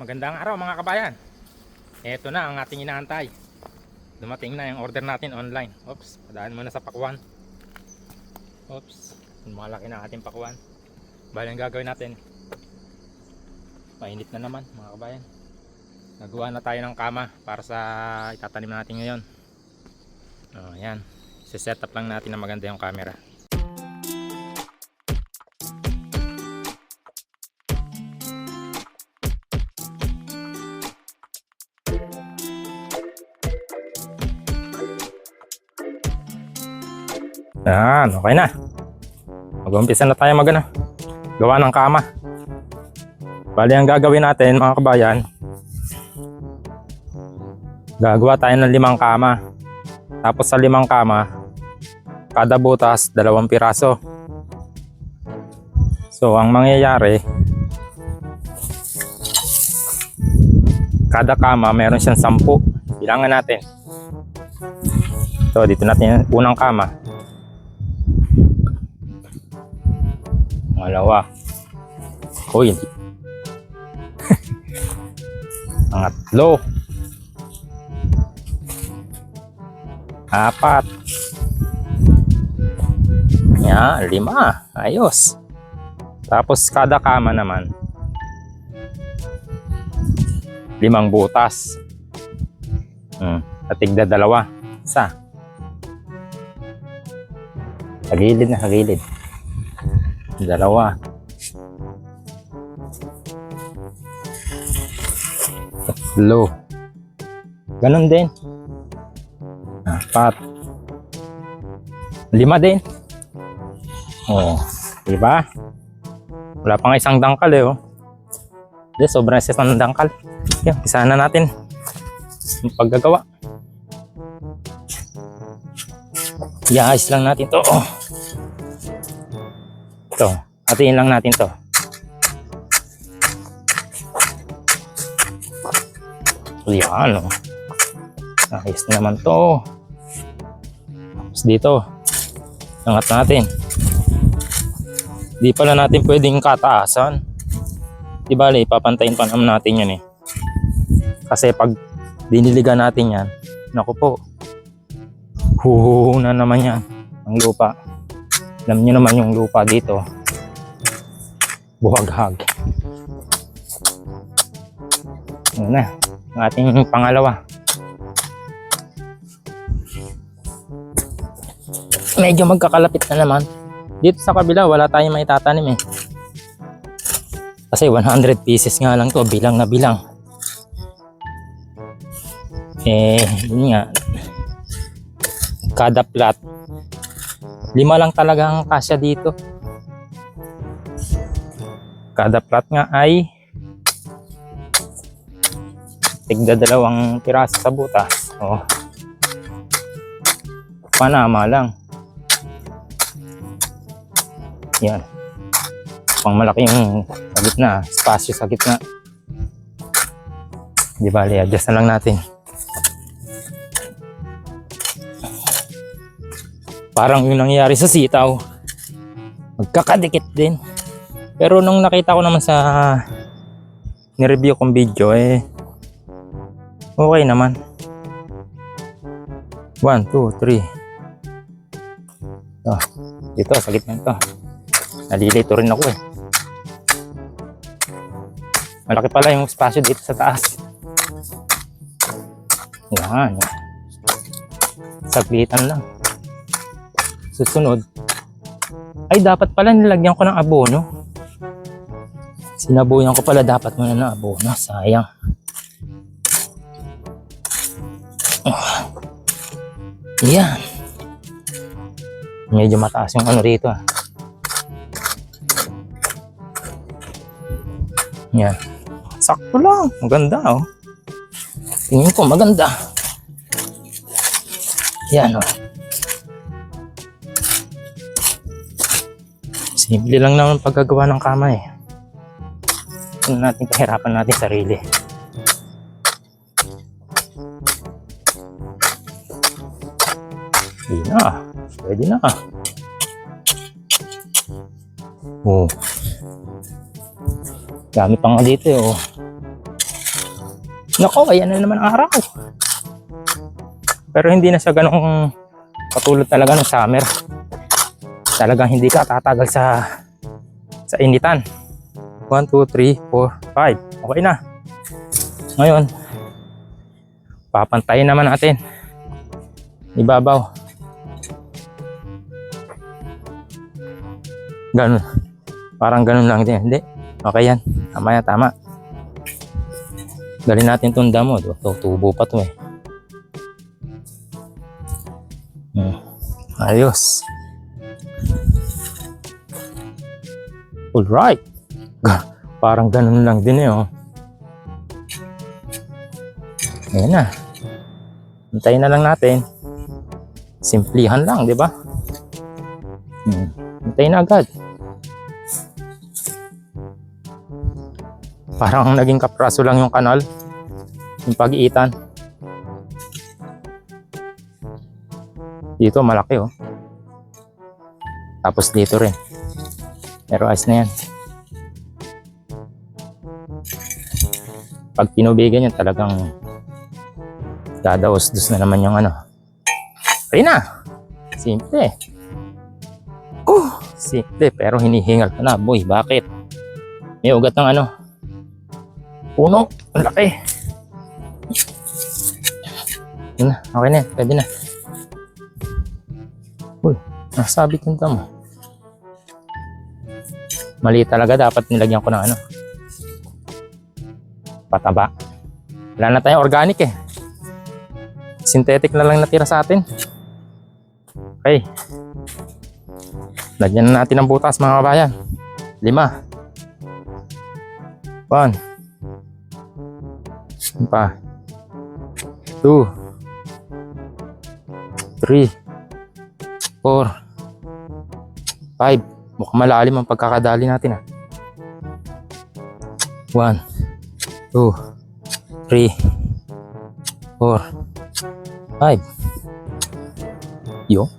Magandang araw mga kabayan. Ito na ang ating inaantay. Dumating na yung order natin online. Oops, padaan muna sa pakwan. Oops, malaki na ating pakwan. Bali ang gagawin natin. Mainit na naman mga kabayan. Nagawa na tayo ng kama para sa itatanim natin ngayon. Oh, yan. set up lang natin na maganda yung camera. Yan, okay na. Mag-umpisa na tayo magana. Gawa ng kama. Bali ang gagawin natin mga kabayan. Gagawa tayo ng limang kama. Tapos sa limang kama, kada butas, dalawang piraso. So ang mangyayari, kada kama meron siyang sampu. Bilangan natin. So dito natin unang kama. Malawa. Uy, hindi. Pangatlo. Apat. Yan, lima. Ayos. Tapos kada kama naman. Limang butas. Hmm. Tatigda dalawa. Isa. Sa gilid na, sa gilid. Dalawa. Tatlo. Ganon din. Apat. Lima din. Oh, di ba? Wala pang isang dangkal eh, oh. Di, sobrang isa ng dangkal. Yan, isa na natin. Paggagawa. Iayos lang natin to. Oh. Ito, hatiin lang natin to. Yan, oh. Ayos naman to. Tapos dito, angat natin. Di pala natin pwedeng kataasan. Di bale, papantayin pa naman natin yun eh. Kasi pag diniligan natin yan, naku po, huhuhu na naman yan ang lupa. Alam nyo naman yung lupa dito, buhaghag. Yun na, ang ating pangalawa. Medyo magkakalapit na naman. Dito sa kabila, wala tayong may tatanim eh. Kasi 100 pieces nga lang to, bilang na bilang. Eh, yun nga. Kada plot, lima lang talaga ang kasya dito. Kada plot nga ay tigda dalawang piraso sa butas. Oh. Panama lang. Yan. Pang malaki yung sa gitna, spasyo sa gitna. Di bali, adjust na lang natin. Parang yung nangyayari sa sitaw. Magkakadikit din. Pero nung nakita ko naman sa ni-review kong video, eh, okay naman. 1, 2, 3. Oh, dito, sa gitna ito. Nalilito rin ako eh. Malaki pala yung spasyo dito sa taas. Yan. Saglitan lang. Susunod. Ay, dapat pala nilagyan ko ng abono. Sinabuyan ko pala dapat muna ng abono. Sayang. Ah. Yan. Medyo mataas yung ano rito ah. Yan. Sakto lang. Maganda oh. Tingin ko maganda. Yan oh. Simple lang naman paggagawa ng kama eh. Ano natin pahirapan natin sarili. Hindi na. Pwede na. Oh. Dami pa nga dito eh, oh. Nako, ayan na naman ang araw. Pero hindi na siya ganong katulad talaga ng summer. Talagang hindi ka tatagal sa sa initan. 1, 2, 3, 4, 5. Okay na. Ngayon, papantayin naman natin. Ibabaw. Ganun. Parang ganun lang din. Hindi. Okay yan. Tama yan, tama. Dali natin itong damo. Ito, tubo pa to eh. Hmm. Ayos. Alright. Ga- Parang ganun lang din eh oh. Ayan na. Hintayin na lang natin. Simplihan lang, di ba? Hmm. Hintayin na agad. Parang naging kapraso lang yung kanal. Yung pag-iitan. Dito malaki oh. Tapos dito rin. Pero ayos na yan. Pag pinubigan yan talagang dadaos-dos na naman yung ano. Okay na. Simple. Uh, simple pero hinihingal ka na. Boy, bakit? May ugat ng ano. Puno. Ang laki. Na. Okay na. Pwede na. Uy, nasabit yung tamo. Mali talaga. Dapat nilagyan ko ng ano. Pataba. Wala na tayong organic eh. Synthetic na lang natira sa atin. Okay. Lagyan na natin ng butas mga kabayan. Lima. One. Ano pa. Two. Three. Four. Five. Mukhang malalim ang pagkakadali natin ah. One. Two. Three. Four. Five. Yo.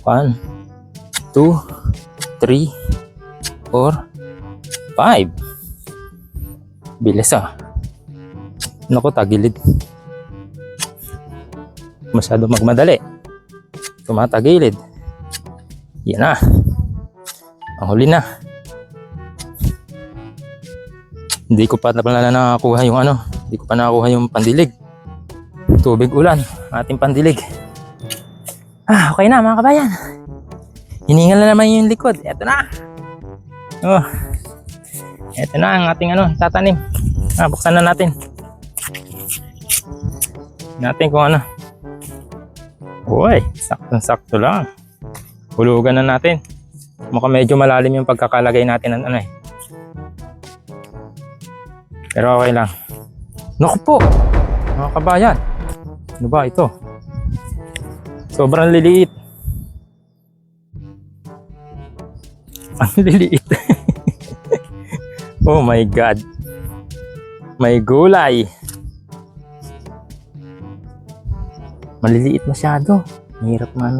One. Two. Three. Four. Five. Bilis ah. Naku, tagilid. Masyado magmadali. Tumatagilid. Yan na. Ang huli na. Hindi ko pa pala nakakuha yung ano. Hindi ko pa nakakuha yung pandilig. Tubig ulan. Ating pandilig. Ah, okay na mga kabayan. Hiningal na naman yung likod. Eto na. Oh. Eto na ang ating ano, tatanim. Ah, buksan na natin. Natin kung ano. Uy, sakto-sakto lang. Hulugan na natin. Mukhang medyo malalim yung pagkakalagay natin ng ano eh. Pero okay lang. Naku po! Mga kabayan. Ano ba ito? Sobrang liliit. Ang liliit. oh my God. May gulay. Maliliit masyado. Mahirap na ano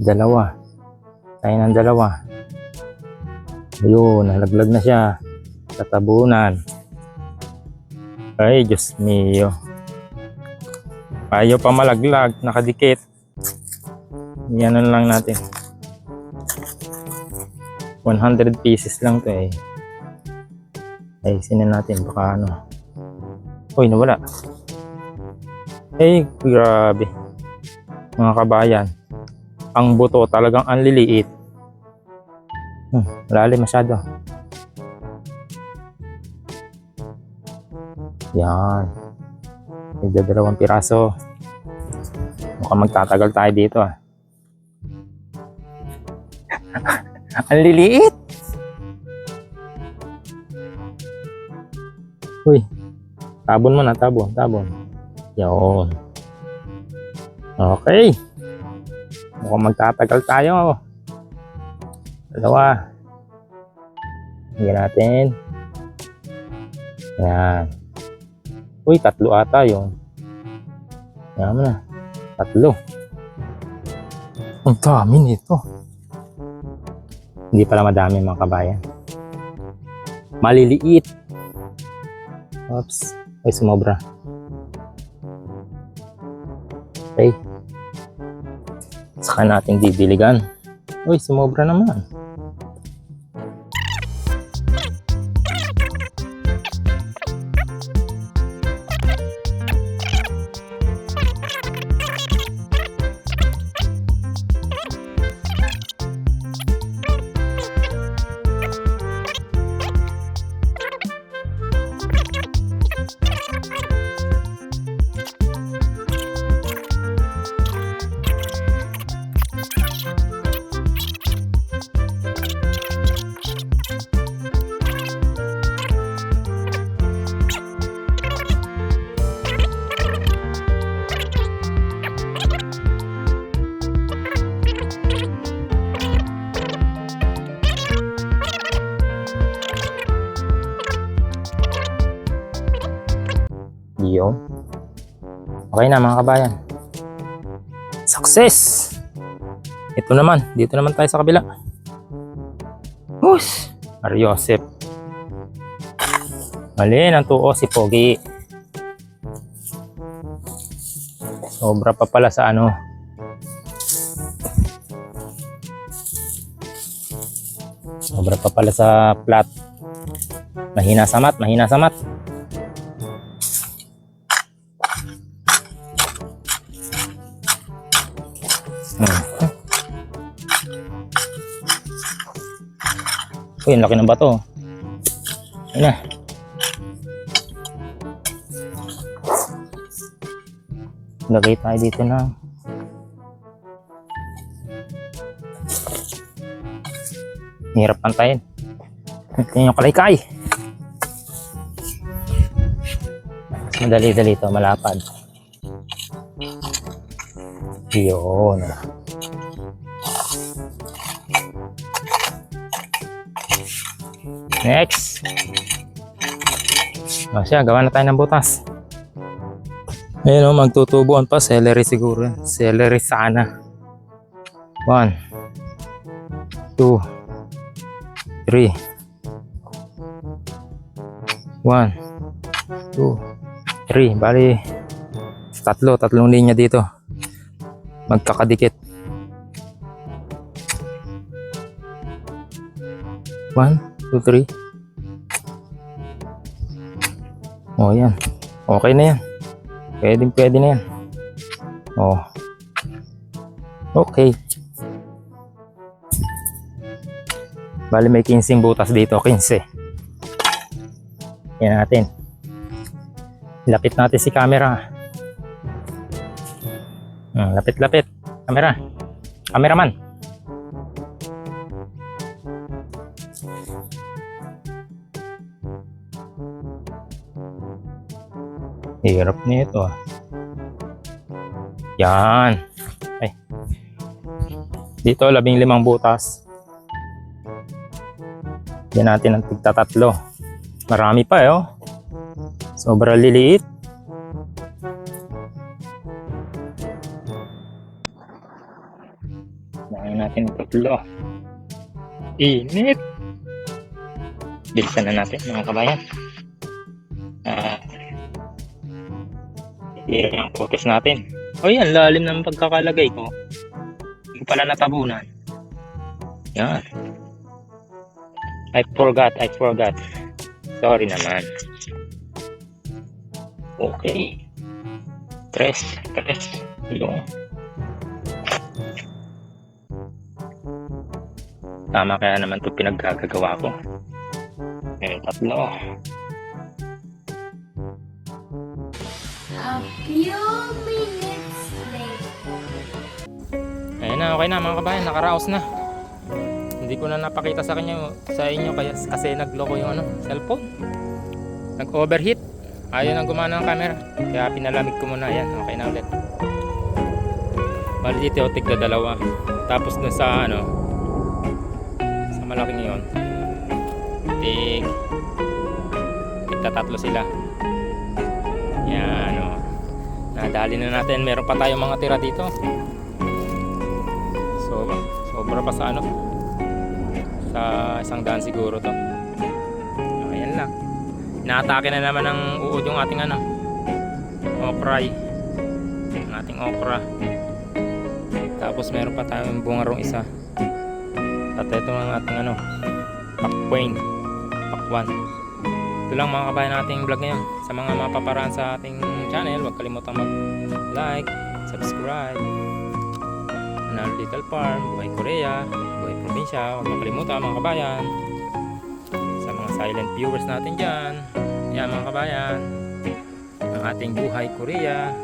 Dalawa. Tayo ng dalawa. Ayun, nalaglag na siya. Sa tabunan. Ay, Diyos mio. Ayaw pa malaglag, nakadikit. Yan lang natin. 100 pieces lang to eh. Ay, sinin natin, baka ano. Uy, nawala. Ay, grabe. Mga kabayan. Ang buto talagang ang liliit. Hmm, lalim masyado. Yan. Medyo dalawang piraso. Mukhang magtatagal tayo dito ah. ang liliit! Uy, tabon mo na, tabon, tabon. Yun. Okay. Mukhang magtatagal tayo. Dalawa. Hinggan natin. Yan. Uy, tatlo ata yun. Yan na. Tatlo. Ang dami nito. Hindi pala madami mga kabayan. Maliliit. Oops. Ay, sumobra. Okay. Saka natin didiligan. Uy, sumobra naman. Yun. Okay na mga kabayan. Success! Ito naman. Dito naman tayo sa kabila. Hus! Mariosep. Mali ng tuo si Pogi. Sobra pa pala sa ano. Sobra pa pala sa plat. Mahina sa mat, mahina sa mat. Uy, ang laki ng bato. Ayun na. Lagay tayo dito na. Hirap pantayin. Ito yung kalaykay. Madali-dali ito, malapad. Yun. Next. O siya, gawa na tayo ng butas. Ayun o, magtutubuan pa. Celery siguro. Celery sana. One. Two. Three. One. Two. Three. Bali, tatlo. Tatlong linya dito magkakadikit. One, two, three. Oh, yan. Okay na yan. Pwede, pwede na yan. Oh. Okay. Bali may 15 butas dito, 15. Yan natin. Lapit natin si camera. Hmm, lapit, lapit. Hirap nito ah. Yan. Ay. Dito, labing limang butas. Yan natin ang tigtatatlo. Marami pa eh oh. Sobrang liliit. Lagyan natin tatlo. Init! Bilisan na natin mga kabayan. Ah. Iyan ang focus natin. O yan, lalim ng pagkakalagay ko. Hindi pala natabunan. Yan. I forgot, I forgot. Sorry naman. Okay. Tres, tres. Yung Tama kaya naman ito pinaggagawa ko. Eh, tatlo. A few minutes later. Ayan na, okay na mga kabayan, nakaraos na. Hindi ko na napakita sa kanya sa inyo kaya kasi nagloko yung ano, cellphone. Nag-overheat. Ayaw nang gumana ng camera. Kaya pinalamig ko muna. Ayan, okay na ulit. Bali dito, tigda dalawa. Tapos dun sa ano, sa malaking yon tig tigta tatlo sila. Yan. Nadali na natin. Meron pa tayong mga tira dito. So, sobra pa sa ano. isang daan siguro to. Ayan lang. Inaatake na naman ng uod yung ating ano. Okra. Ang ating okra. Tapos meron pa tayong bungarong isa. At ito ang ating ano. Pakwain. Pakwan. Ito lang mga kabayan nating vlog ngayon. Sa mga mapaparaan sa ating channel, huwag kalimutang mag-like, subscribe. Another Little Farm, Buhay Korea, Buhay Probinsya, huwag makalimutan mga kabayan. Sa mga silent viewers natin dyan, yan mga kabayan, ang ating Buhay Korea,